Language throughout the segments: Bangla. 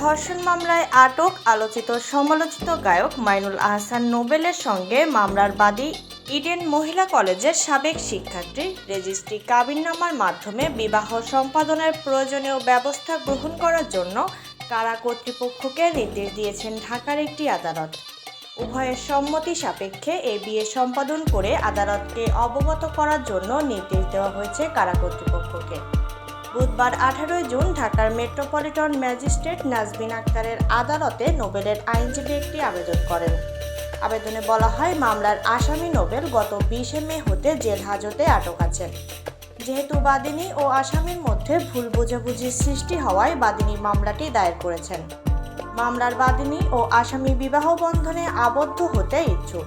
ধর্ষণ মামলায় আটক আলোচিত সমালোচিত গায়ক মাইনুল আহসান নোবেলের সঙ্গে মামলার বাদী ইডেন মহিলা কলেজের সাবেক শিক্ষার্থী রেজিস্ট্রি কাবিননামার মাধ্যমে বিবাহ সম্পাদনের প্রয়োজনীয় ব্যবস্থা গ্রহণ করার জন্য কারা কর্তৃপক্ষকে নির্দেশ দিয়েছেন ঢাকার একটি আদালত। উভয়ের সম্মতি সাপেক্ষে এই বিয়ে সম্পাদন করে আদালতকে অবগত করার জন্য নির্দেশ দেওয়া হয়েছে কারা কর্তৃপক্ষকে। বুধবার আঠারোই জুন ঢাকার মেট্রোপলিটন ম্যাজিস্ট্রেট নাজবিন আক্তারের আদালতে নোবেলের আইনজীবী একটি আবেদন করেন। আবেদনে বলা হয়, মামলার আসামি নোবেল গত বিশে মে হতে জেল হাজতে আটক আছেন। যেহেতু বাদিনী ও আসামির মধ্যে ভুল বোঝাবুঝির সৃষ্টি হওয়ায় বাদিনী মামলাটি দায়ের করেছেন। মামলার বাদিনী ও আসামি বিবাহ বন্ধনে আবদ্ধ হতে ইচ্ছুক।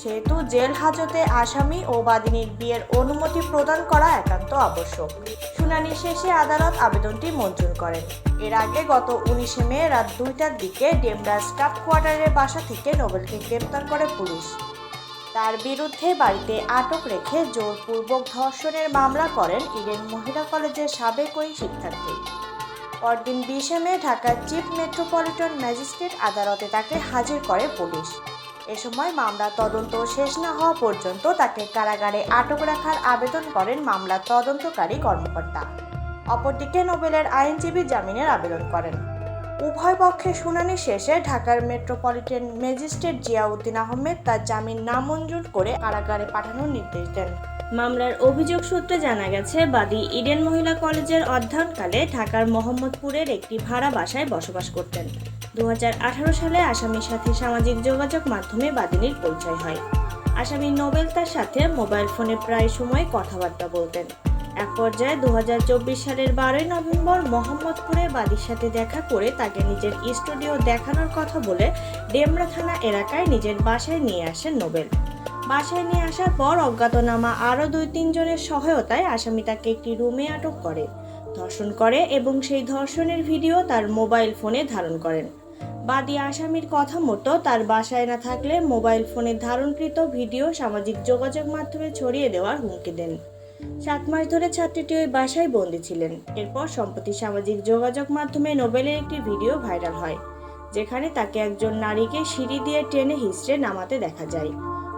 সেহেতু জেল হাজতে আসামি ও বাদিনীর বিয়ের অনুমতি প্রদান করা একান্ত আবশ্যক। শুনানি শেষে আদালত আবেদনটি মঞ্জুর করেন। এর আগে গত উনিশে মে রাত দুইটার দিকে ডেমরা স্টাফ কোয়ার্টারের বাসা থেকে নোবেলকে গ্রেপ্তার করে পুলিশ। তার বিরুদ্ধে বাড়িতে আটক রেখে জোরপূর্বক ধর্ষণের মামলা করেন ইডেন মহিলা কলেজের সাবেক ওই শিক্ষার্থী। পরদিন বিশে মে ঢাকার চিফ মেট্রোপলিটন ম্যাজিস্ট্রেট আদালতে তাকে হাজির করে পুলিশ। এ সময় মামলা তদন্ত শেষ না হওয়া পর্যন্ত তাকে কারাগারে আটক রাখার আবেদন করেন মামলার তদন্তকারী কর্মকর্তা। অপরদিকে নোবেলের আইনজীবী জামিনের আবেদন করেন। উভয় পক্ষে শুনানি শেষে ঢাকার মেট্রোপলিটন ম্যাজিস্ট্রেট জিয়াউদ্দিন আহমেদ তার জামিন নামঞ্জুর করে কারাগারে পাঠানোর নির্দেশ দেন। মামলার অভিযোগ সূত্রে জানা গেছে, বাদী ইডেন মহিলা কলেজের অধ্যয়নকালে ঢাকার মোহাম্মদপুরের একটি ভাড়া বাসায় বসবাস করতেন। দু হাজার আঠারো সালে আসামির সাথে সামাজিক যোগাযোগ মাধ্যমে বাদিনীর পরিচয় হয়। আসামি নোবেল তার সাথে মোবাইল ফোনে প্রায় সময় কথাবার্তা বলতেন। এক পর্যায়ে দু হাজার চব্বিশ সালের বারোই নভেম্বর মোহাম্মদপুরে বাদীর সাথে দেখা করে তাকে নিজের স্টুডিও দেখানোর কথা বলে ডেমরা থানা এলাকায় নিজের বাসায় নিয়ে আসেন নোবেল। বাসায় নিয়ে আসার পর অজ্ঞাতনামা আরও দুই তিনজনের সহায়তায় আসামি তাকে একটি রুমে আটক করে, ধর্ষণ করে এবং সেই ধর্ষণের ভিডিও তার মোবাইল ফোনে ধারণ করেন। বাদী আসামির কথা মতো তার বাসায় না থাকলে মোবাইল ফোনে ধারণকৃত ভিডিও সামাজিক যোগাযোগ মাধ্যমে ছড়িয়ে দেওয়ার হুমকি দেন। সাত মাস ধরে ছাত্রীটি ওই বাসায় বন্দী ছিলেন। এরপর সম্প্রতি সামাজিক যোগাযোগ মাধ্যমে নোবেলের একটি ভিডিও ভাইরাল হয়, যেখানে তাকে একজন নারীকে সিঁড়ি দিয়ে টেনে হিসড়ে নামাতে দেখা যায়।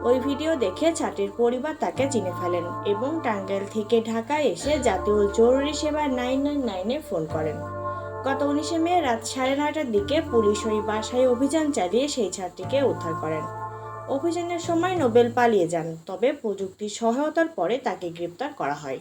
ওই ভিডিও দেখে ছাত্রীর পরিবার তাকে চিনে ফেলেন এবং টাঙ্গাইল থেকে ঢাকায় এসে জাতীয় জরুরি সেবা নাইন নাইন নাইনে ফোন করেন। গত উনিশে মে রাত সাড়ে নয়টার দিকে পুলিশ ওই বাসায় অভিযান চালিয়ে সেই ছাত্রীকে উদ্ধার করেন। অভিযানের সময় নোবেল পালিয়ে যান, তবে প্রযুক্তির সহায়তার পরে তাকে গ্রেপ্তার করা হয়।